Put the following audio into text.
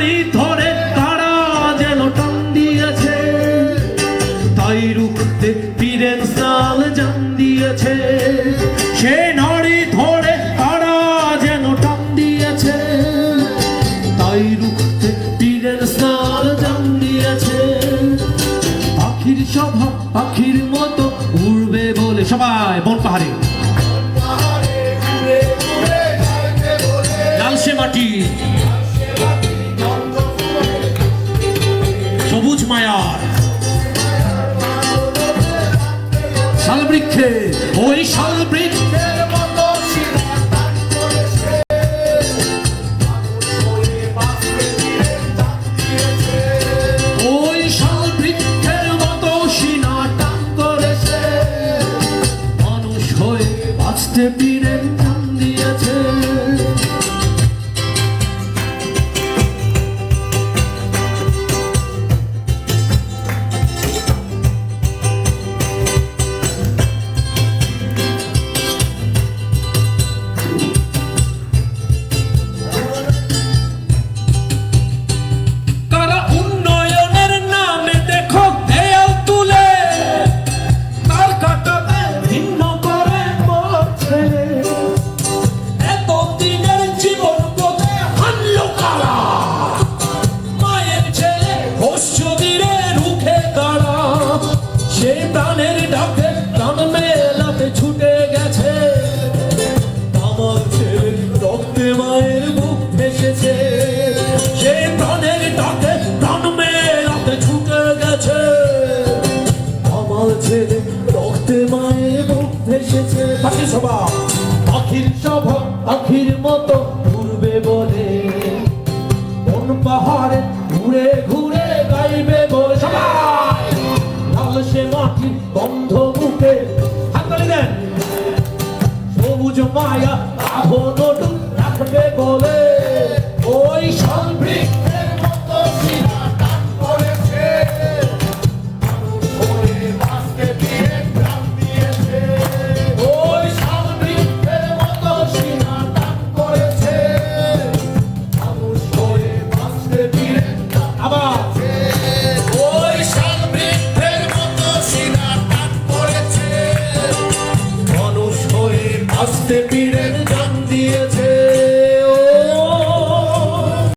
নারী ধরে তারা যেন টান দিয়েছে তাই রুখতে পীরের সাল জান দিয়েছে সে নারী ধরে তারা যেন টান দিয়েছে তাই রুখতে পীরের সাল জান দিয়েছে পাখির স্বভাব পাখির মতো উড়বে বলে সবাই বন পাহাড়ে। মাটি। ওই শালবৃক্ষের মতো ওই শালবৃক্ষের মতো ছেলে রক্তে মায়ের বুক ভেসেছে। পাখির স্বভাব পাখির মতো ঘুরবে বলে। কোন পাহাড়ে ঘুরে ঘুরে গাইবে বলে। সবাই! লাল সে মাটির গন্ধ মুখে। হাততালি দেন। সবুজ মায়া আহন রাখবে বলে। se pide